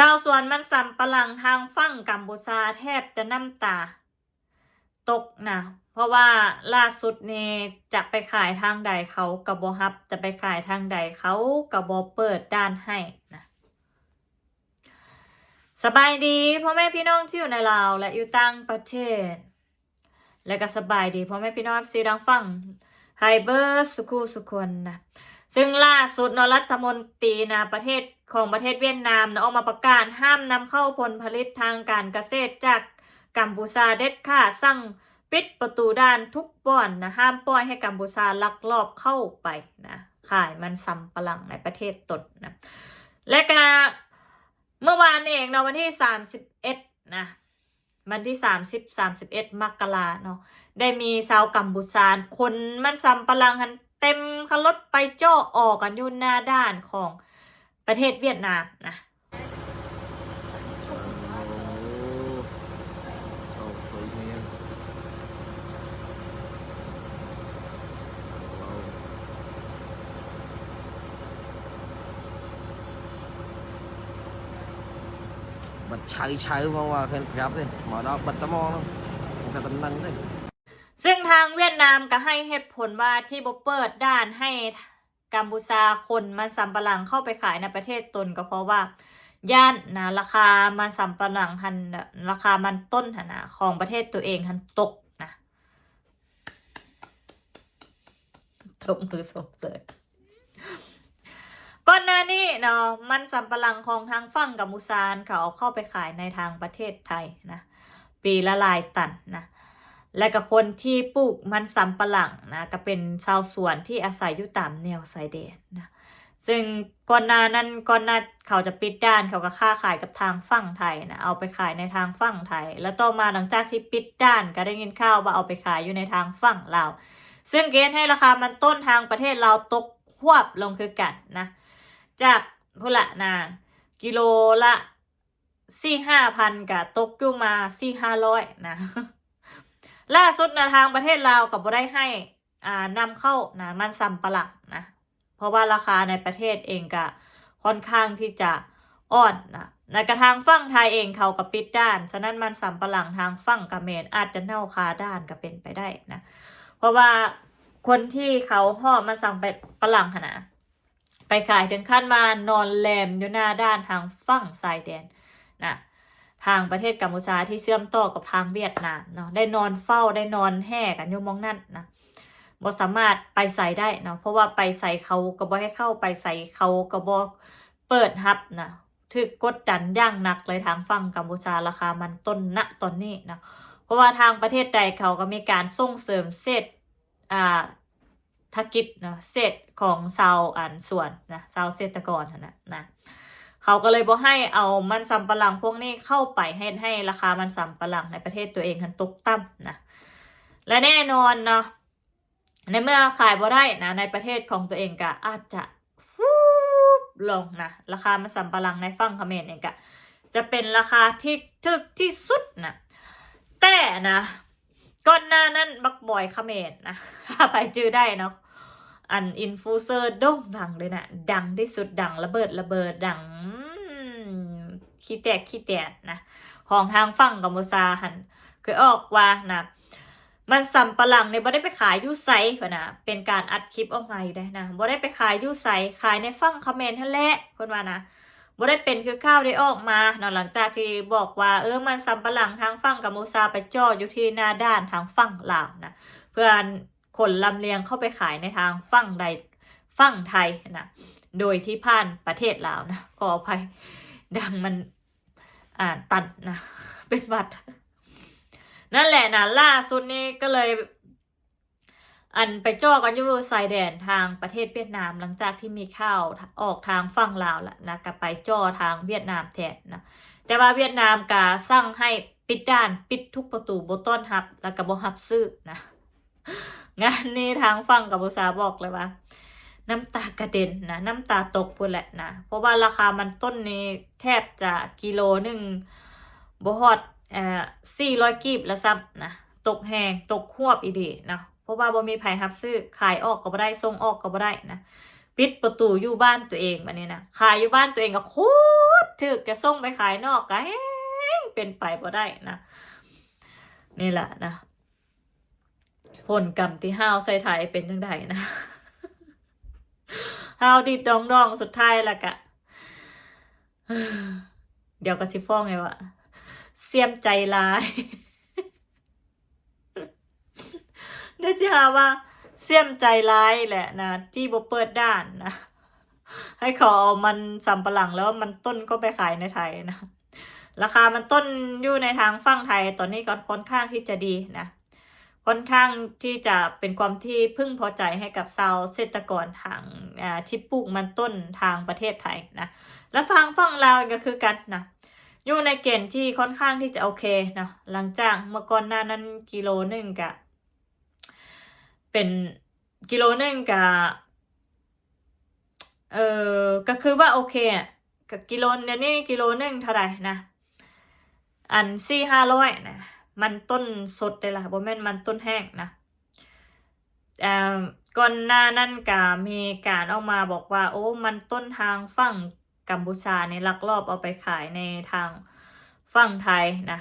ชาวสวนมันสำปะหลังทางฝั่งกัมพูชาแทบจะน้ำตา ตกนะเพราะว่าล่าสุดนี่จะไปขายทางใดเขากระบอฮับ จะไปขายทางใดเขากระบอเปิดด้านให้นะสบายดีพ่อแม่พี่น้องที่อยู่ในลาวและอยู่ต่างประเทศ และก็สบายดีพ่อแม่พี่น้องซีดังฟังไฮเบอร์สุคูสุคนนะซึ่งล่าสุดนรัฐมนตรีนะประเทศ ของประเทศเวียดนามนะออกมาประกาศห้ามนำเข้าผลผลิตทางการเกษตรจากกัมพูชาเด็ดขาดสั่งปิดประตูด้านทุกบ่อนนะห้ามปล่อยให้กัมพูชาลักลอบเข้าไปนะขายมันสำปะหลังในประเทศตนนะและก็เมื่อวานเองเนาะวันที่สามสิบเอ็ดนะวันที่สามสิบสามสิบเอ็ดมกราเนาะได้มีชาวกัมพูชาคนมันสำปะหลังหันเต็มคันรถไปเจ่อออกกันยู่นหน้าด้านของ ประเทศเวียดนามนะ Oh, sweet man. Wow. บัดใช้ใช้เพราะว่าเพิ่นครับเลยหมอดอกบัดตะมองมันก็ตำนังเลยซึ่งทางเวียดนามก็ให้เหตุผลว่าที่บ่เปิดด้านให้ กัมพูชาคนมันสำปะหลังเข้าไปขายในประเทศตนก็เพราะว่าย่านนะราคามันสำปะหลังหันราคามันต้นหันนะของประเทศตัวเองหันตกนะตบมือสมเสริญก่อนหน้านี้เนาะมันสำปะหลังของทางฝั่งกัมพูชาเขาเอาเข้าไปขายในทางประเทศไทยนะ ปีละลายตันนะ และก็คนที่ปลูกมันสำปะหลังนะก็เป็นชาวสวนที่อาศัยอยู่ตามแนวชายแดนนะซึ่งก่อนหน้านั้นก่อนหน้าเขาจะปิดด้านเขาก็ค้าขายกับทางฝั่งไทยนะเอาไปขายในทางฝั่งไทย แล้วต่อมาหลังจากที่ปิดด้านก็ได้ยินข่าวว่าเอาไปขายอยู่ในทางฝั่งลาวซึ่งเกณฑ์ให้ราคามันต้นทางประเทศเราตกหวบลงคือกันนะจากพุละนะกิโลละสี่ห้าพันกับตกอยู่มาสี่ห้าร้อยนะ ล่าสุดนะทางประเทศลาวกับบ่ได้ให้อ่านำเข้านะมันสำปะหลังนะเพราะว่าราคาในประเทศเองก็ค่อนข้างที่จะอ่อนนะในกระทางฝั่งไทยเองเขาก็ปิดด้าน ฉะนั้นมันสำปะหลังทางฝั่งกะเมรอาจจะเน่าคาด้านก็เป็นไปได้นะ เพราะว่าคนที่เขาห่อมันสั่งไปปะหลังขนาดไปขายถึงขั้นมานอนแรมอยู่หน้าด้านทางฝั่งชายแดนนะ ทางประเทศกัมพูชาที่เชื่อมต่อกับทางเวียดนามเนาะได้นอนเฝ้าได้นอนแห่กันอยู่มองนั่นนะบ่สามารถไปใส่ได้เนาะเพราะว่าไปใส่เขาก็บ่ให้เข้าไปใส่เขาก็บ่เปิดฮับนะถึกกดดันย่างหนักเลยทางฝั่งกัมพูชาราคามันต้นณตอนนี้นะเพราะว่าทางประเทศใดเขาก็มีการส่งเสริมเศรษฐอ่าธกิจเนาะเศรษฐของชาวอันส่วนนะชาวเกษตรกรนะนะ เขาก็เลยบอกให้เอามันสำปะหลังพวกนี้เข้าไปให้ให้ราคามันสำปะหลังในประเทศตัวเองหันตกต่ำนะและแน่นอนเนาะในเมื่อขายบ่ได้นะในประเทศของตัวเองก็อาจจะฟูบลงนะราคามันสำปะหลังในฝั่งเขมรเองก็จะเป็นราคาที่ถึกที่สุดนะแต่นะก่อนหน้านั้นบักบอยเขมรนะไปจื้อได้เนาะ อันอินฟูเซอร์ด่งดังเลยนะ ดังที่สุดดังระเบิดระเบิดดังขี้แตกขี้แตกนะของทางฝั่งกัมพูชาหันเคยออกว่านะมันสำปะหลังเนี่ยบ่ได้ไปขายยูไซพะนะเป็นการอัดคลิปออกมาอยู่ได้นะบ่ได้ไปขายยูไซขายในฝั่งคอมเมนต์นั่นแหละเพิ่นว่านะบ่ได้เป็นคือข้าวได้ออกมาเนาะหลังจากที่บอกว่าเออมันสำปะหลังทางฝั่งกัมพูชาไปจ่ออยู่ที่หน้าด้านทางฝั่งลาวนะเพื่อน ขนลำเลียงเข้าไปขายในทางฝั่งใดฝั่งไทยนะโดยที่ผ่านประเทศลาวนะขออภัยดังมันอ่านตันนะเป็นหวัดนั่นแหละนะล่าสุดนี้ก็เลย อันไปจ่อกันอยู่ชายแดนทางประเทศเวียดนามหลังจากที่มีข่าวออกทางฝั่งลาวแล้วนะก็ไปจ่อทางเวียดนามแทนนะแต่ว่าเวียดนามก็สั่งให้ปิดด้านปิดทุกประตูบต้อนรับ แล้วก็บ่รับซื้อนะ งานนี้ทางฝั่งกัมพูชาบอกเลยว่า น้ำตากระเด็นนะน้ำตาตกพูดแหละนะเพราะว่าราคามันต้นนี้แทบจะกิโลหนึ่งบ่ฮอดเอ่อสี่ร้อยกีบละซ้ำนะตกแหงตกควบอีเดีนะเพราะว่าบ่มีไผรับซื้อขายออกก็บ่ได้ส่งออกก็บ่ได้นะปิดประตูอยู่บ้านตัวเองบัดนี้นะขายอยู่บ้านตัวเองก็โคตรถึกจะส่งไปขายนอกก็แฮงเป็นไปบ่ได้นะนี่แหละนะ ผลกรรมที่ห้าวใส่ไทยเป็นจังไดนะห้าวดิดดองดองสุดท้ายและกะ เดี๋ยวก็ชิฟ้องไงวะเสียมใจร้าย เดี๋ยวจะหาว่าเสียมใจร้ายแหละนะที่บเปิดด้านนะให้เขาเอามันสำปะหลังแล้วมันต้นก็ไปขายในไทยนะ ราคามันต้นอยู่ในทางฝั่งไทยตอนนี้ก็ค่อนข้างที่จะดีนะ ค่อนข้างที่จะเป็นความที่พึ่งพอใจให้กับชาวเกษตรกรทางที่ปลูกมันต้นทางประเทศไทยนะแล้วทางฝั่งลาวก็คือกันนะอยู่ในเกณฑ์ที่ค่อนข้างที่จะโอเคนะหลังจากเมื่อก่อนหน้านั้นกิโลหนึ่งกะเป็นกิโลหนึ่งกะเออก็คือว่าโอเคอะกับกิโลเดี๋ยวนี้กิโลหนึ่งเท่าไหร่นะ อันสี่ห้าร้อยนะ มันต้นสดเลยล่ะบ่แม่นมันต้นแห้งนะอ่ก่อนหน้านั้นก็มีการออกมาบอกว่า โอ้ มันต้นทางฝั่งกัมพูชาเนี่ยลักลอบเอาไปขายในทางฝั่งไทยนะ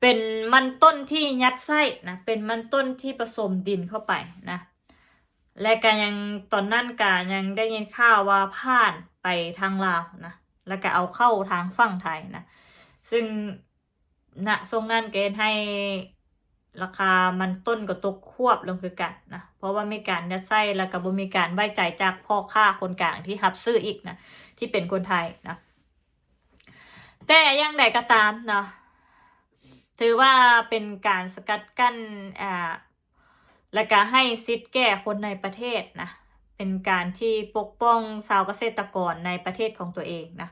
เป็นมันต้นที่ยัดไส้นะเป็นมันต้นที่ผสมดินเข้าไปนะและก็ยังตอนนั้นก็ยังได้ยินข่าวว่าผ่านไปทางลาวนะแล้วก็เอาเข้าทางฝั่งไทยนะซึ่ง ณทรงนั้นเกณฑ์ให้ราคามันต้นก็ตกควบลงคือกันนะเพราะว่ามีการยัดไส้แล้วก็บ่มีการไว้ใจจากพ่อค้าคนกลางที่รับซื้ออีกนะที่เป็นคนไทยนะแต่ยังใดก็ตามเนาะถือว่าเป็นการสกัดกั้นอ่าและก็ให้สิทธิ์แก่คนในประเทศนะเป็นการที่ปกป้องชาวเกษตรกรในประเทศของตัวเองนะ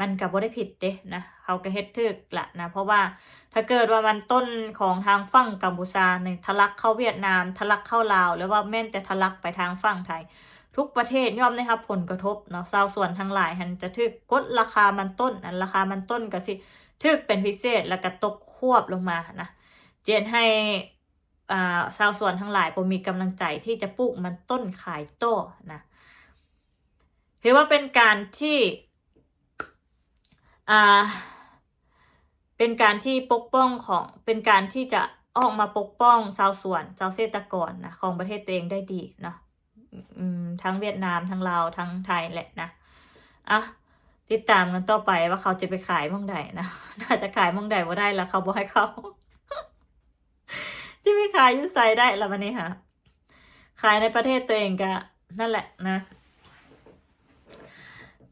มันก็บ่ได้ผิดเด้นะเขาก็เฮ็ดถูกละนะเพราะว่าถ้าเกิดว่ามันต้นของทางฝั่งกัมพูชาเนี่ยทะลักเข้าเวียดนามทะลักเข้าลาวหรือว่าแม่นแต่ทะลักไปทางฝั่งไทย ทุกประเทศย่อมได้รับผลกระทบเนาะชาวสวนทั้งหลายหันจะถูกกดราคามันต้นอันราคามันต้นก็สิถูกเป็นพิเศษแล้วก็ตกควบลงมานะเจนให้อ่าชาวสวนทั้งหลายบ่มีกำลังใจที่จะปลูกมันต้นขายโต้นะถือว่าเป็นการที่ อ่าเป็นการที่ปกป้องของเป็นการที่จะออกมาปกป้องชาวสวนชาวเกษตรกรนะของประเทศตัวเองได้ดีเนาะทั้งเวียดนามทั้งลาวทั้งไทยแหละนะอะติดตามกันต่อไปว่าเขาจะไปขายมื่อใดนะน่าจะขายมื่อใดว่าได้แล้วเขาบอกให้เขาที่ไม่ขายยูไซได้ละวันนี้ค่ะ ขายในประเทศตัวเองก็นั่นแหละนะ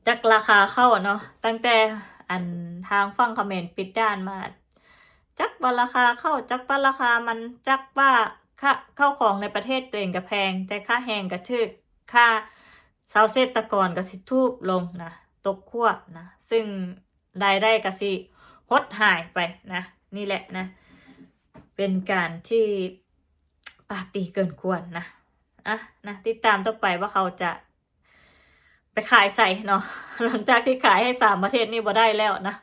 จากราคาเข้าเนาะตั้งแต่ อันทางฝั่งคอมเมนต์ปิดด้านมา จักว่าราคาเข้าจักว่าราคามันจักว่าค่าเข้าของในประเทศตัวเองก็แพง แต่ค่าแหงก็ถึกค่าชาเกษตรกรก็สิทูบลงนะตกควบนะ ซึ่งรายได้ก็สิหดหายไปนะ นี่แหละนะ เป็นการที่ปากดีเกินควรนะอะนะติดตามต่อไปว่าเขาจะ ไปขายใส่เนาะหลังจากที่ขายให้สามประเทศนี่บ่ได้แล้วนะ